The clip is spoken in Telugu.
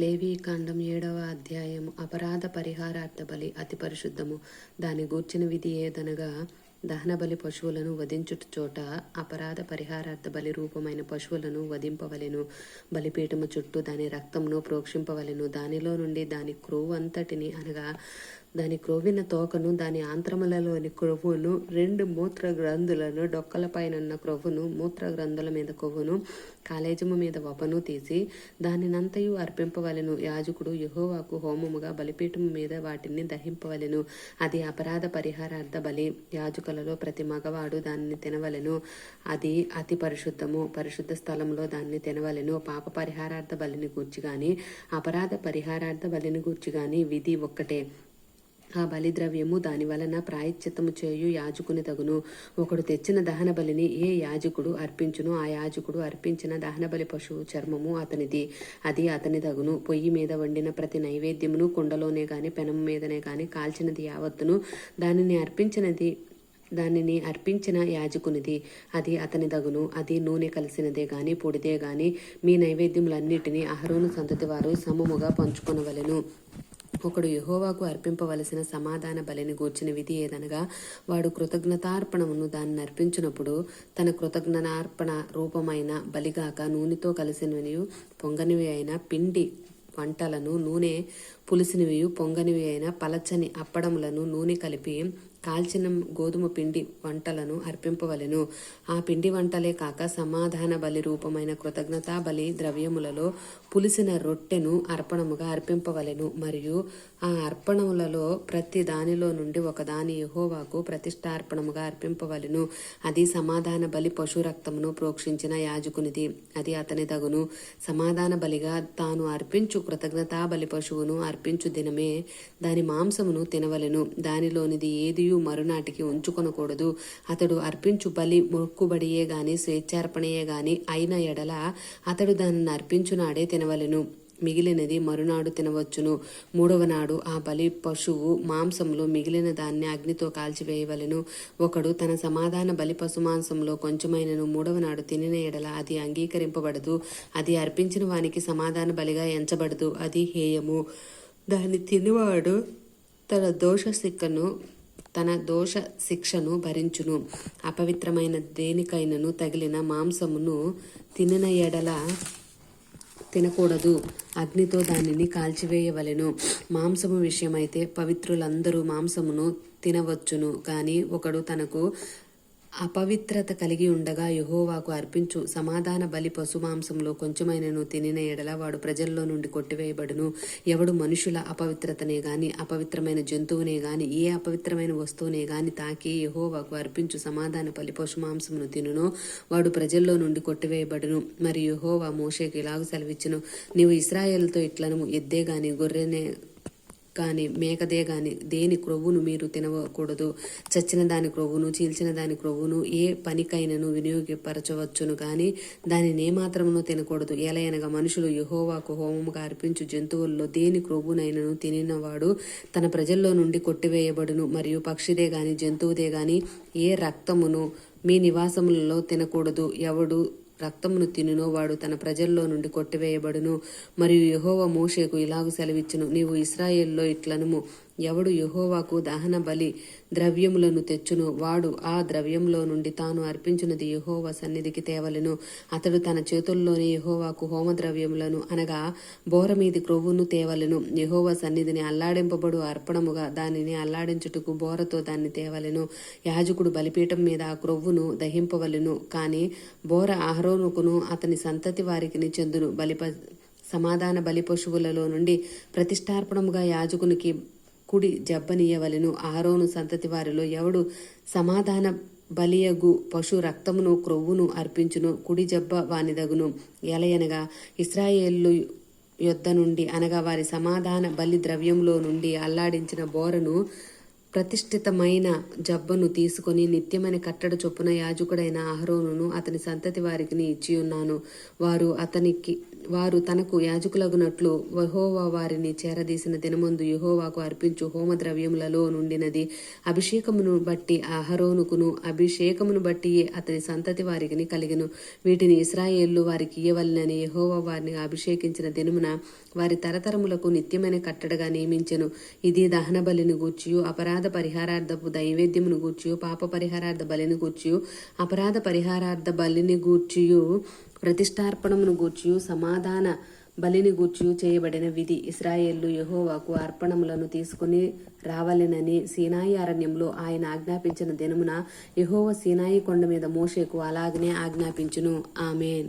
లేవీకాండం ఏడవ అధ్యాయము. అపరాధ పరిహారార్థ బలి అతి పరిశుద్ధము. దాని గూర్చిన విధి ఏదనగా దహన బలి పశువులను వధించుట చోట అపరాధ పరిహారార్థ బలి రూపమైన పశువులను వధింపవలెను. బలిపీఠము చుట్టూ దాని రక్తమును ప్రోక్షింపవలెను. దానిలో నుండి దాని క్రూవంతటిని అంతటిని అనగా దాని క్రొవ్విన తోకను దాని ఆంత్రములలోని క్రొవ్వును రెండు మూత్ర గ్రంథులను డొక్కలపైనున్న క్రొవ్వును మూత్ర గ్రంథుల మీద కొవ్వును కాలేజము మీద వపను తీసి దానినంతయు అర్పింపవలెను. యాజకుడు యహోవాకు హోమముగా బలిపీఠము మీద వాటిని దహింపవలెను. అది అపరాధ పరిహారార్థ బలి. యాజకులలో ప్రతి మగవాడు దానిని తినవలెను. అది అతి పరిశుద్ధము. పరిశుద్ధ స్థలంలో దాన్ని తినవలెను. పాప పరిహారార్థ బలిని గూర్చి గాని అపరాధ పరిహారార్థ బలిని గూర్చి గాని విధి ఒక్కటే. ఆ బలిద్రవ్యము దాని వలన ప్రాయశ్చిత్తము చేయు యాజకుని తగును. ఒకడు తెచ్చిన దహన బలిని ఏ యాజకుడు అర్పించును? ఆ యాజకుడు అర్పించిన దహన బలి పశువు చర్మము అతనిది. అది అతని తగును. పొయ్యి మీద వండిన ప్రతి నైవేద్యమును కుండలోనే గాని పెనం మీదనే గాని కాల్చినది యావత్తును. దానిని అర్పించినది దానిని అర్పించిన యాజకునిది. అది అతని దగును అది నూనె కలిసినదే గాని పొడిదే గాని మీ నైవేద్యములన్నిటినీ అహరోను సంతతి వారు సమముగా పంచుకొనవలెను. ఒకడు యహోవాకు అర్పింపవలసిన సమాధాన బలిని గూర్చిన విధి ఏదనగా వాడు కృతజ్ఞతార్పణమును దాన్ని అర్పించినప్పుడు తన కృతజ్ఞతార్పణ రూపమైన బలిగాక నూనెతో కలిసినవి పొంగనివి అయిన పిండి వంటలను నూనె పులిసినవి పొంగనివి అయిన పలచని అప్పడములను నూనె కలిపి కాల్చిన గోధుమ పిండి వంటలను అర్పింపవలెను. ఆ పిండి వంటలే కాక సమాధాన బలి రూపమైన కృతజ్ఞతా బలి ద్రవ్యములలో పులిసిన రొట్టెను అర్పణముగా అర్పింపవలెను. మరియు ఆ అర్పణములలో ప్రతి దానిలో నుండి ఒకదాని యహోవాకు ప్రతిష్టార్పణముగా అర్పింపవలెను. అది సమాధాన బలి పశు రక్తమును ప్రోక్షించిన యాజకునిది. అది అతని తగును. సమాధాన బలిగా తాను అర్పించు కృతజ్ఞతా బలి పశువును అర్పించు దినమే దాని మాంసమును తినవలెను. దానిలోనిది ఏది మరునాటికి ఉంచుకొనకూడదు. అతడు అర్పించు బలి మొక్కుబడియే గాని స్వేచ్ఛార్పణయే గాని అయిన ఎడల అతడు దానిని అర్పించునాడే తినవలెను. మిగిలినది మరునాడు తినవచ్చును. మూడవ నాడు ఆ బలి పశువు మాంసంలో మిగిలిన దాన్ని అగ్నితో కాల్చివేయవలెను. ఒకడు తన సమాధాన బలి పశు మాంసంలో కొంచెమైనను మూడవ నాడు తినిన ఎడల అది అంగీకరింపబడదు. అది అర్పించిన వానికి సమాధాన బలిగా ఎంచబడదు. అది హేయము. దాన్ని తినివాడు తన దోష సిక్కను తన దోష శిక్షను భరించును. అపవిత్రమైన దేనికైనను తగిలిన మాంసమును తినిన ఎడల తినకూడదు. అగ్నితో దానిని కాల్చివేయవలెను. మాంసము విషయమైతే పవిత్రులందరూ మాంసమును తినవచ్చును. కానీ ఒకడు తనకు అపవిత్రత కలిగి ఉండగా యహోవాకు అర్పించు సమాధాన బలి పశు మాంసంలో కొంచెమైనను తినిన ఎడల వాడు ప్రజల్లో నుండి కొట్టివేయబడును. ఎవడు మనుషుల అపవిత్రతనే గాని అపవిత్రమైన జంతువునే గాని ఏ అపవిత్రమైన వస్తువునే గాని తాకి యహోవాకు అర్పించు సమాధాన బలి పశు మాంసమును తినునో. వాడు ప్రజల్లో నుండి కొట్టివేయబడును. మరి యహోవా మోషేకి ఇలాగ సెలవిచ్చును? నీవు ఇస్రాయేల్తో ఇట్లను ఎద్దే గాని గొర్రెనే కానీ మేకదే గాని దేని క్రొవ్వును మీరు తినకూడదు. చచ్చిన దాని క్రొవ్వును చీల్చిన దాని క్రొవ్వును ఏ పనికైనను వినియోగపరచవచ్చును కానీ దానిని ఏమాత్రమును తినకూడదు. ఎలయనగా మనుషులు యహోవాకు హోమముగా అర్పించు జంతువుల్లో దేని క్రొవ్వునైనను తినినవాడు తన ప్రజల్లో నుండి కొట్టివేయబడును. మరియు పక్షిదే గాని జంతువుదే గాని ఏ రక్తమును మీ నివాసములలో తినకూడదు. ఎవడు రక్తమును తినునో వాడు తన ప్రజల్లో నుండి కొట్టివేయబడును. మరియు యహోవ మోషేకు ఇలాగు సెలవిచ్చును నీవు ఇస్రాయేల్లో ఇట్లనుము. ఎవడు యహోవాకు దహన బలి ద్రవ్యములను తెచ్చును వాడు ఆ ద్రవ్యంలో నుండి తాను అర్పించినది యహోవ సన్నిధికి తేవలెను. అతడు తన చేతుల్లోని యహోవాకు హోమ ద్రవ్యములను అనగా బోర మీది క్రొవ్వును తేవలెను. యహోవ సన్నిధిని అల్లాడింపబడు అర్పణముగా దానిని అల్లాడించుటకు బోరతో దాన్ని తేవలెను. యాజకుడు బలిపీఠం మీద ఆ క్రొవ్వును దహింపవలెను. కాని బోర ఆహరోనుకును అతని సంతతి వారికి చెందును. బలిప సమాధాన బలి పశువులలో నుండి ప్రతిష్టార్పణముగా యాజకునికి కుడి జబ్బనీయవలెను ఆరోను సంతతి వారిలో ఎవడు సమాధాన బలియగు పశు రక్తమును క్రొవ్వును అర్పించును కుడి జబ్బ వానిదగును. ఎలయనగా ఇస్రాయేళ్ళు యొద్ద నుండి అనగా వారి సమాధాన బలి ద్రవ్యంలో నుండి అల్లాడించిన బోరను ప్రతిష్ఠితమైన జబ్బను తీసుకొని నిత్యమైన కట్టడ చొప్పున యాజకుడైన అహరోనును అతని సంతతి వారికి ఇచ్చి ఉన్నాను వారు అతనికి వారు తనకు యాజకులగునట్లు యెహోవా వారిని చేరదీసిన దినమందు యహోవాకు అర్పించు హోమద్రవ్యములలో నుండినది అభిషేకమును బట్టి అహరోనుకును. అభిషేకమును బట్టి అతని సంతతి వారికి కలిగిను. వీటిని ఇస్రాయేళ్ళు వారికి ఇయ్యవలనని యహోవా వారిని అభిషేకించిన దినమున వారి తరతరములకు నిత్యమైన కట్టడగా నియమించెను. ఇది దహన బలిని గూర్చియు అపరాధ పరిహారార్థపు దైవేద్యమును గూర్చియు పాప పరిహారార్థ బలిని గూర్చియు అపరాధ పరిహారార్థ బలిని గూర్చియు ప్రతిష్టార్పణమును గూర్చియు సమాధాన బలిని గూర్చియు చేయబడిన విధి ఇస్రాయేళ్ళు యెహోవాకు అర్పణములను తీసుకుని రావలెనని సీనాయి అరణ్యంలో ఆయన ఆజ్ఞాపించిన దినమున యహోవ సీనాయి కొండ మీద మోషేకు అలాగనే ఆజ్ఞాపించును. ఆమెన్.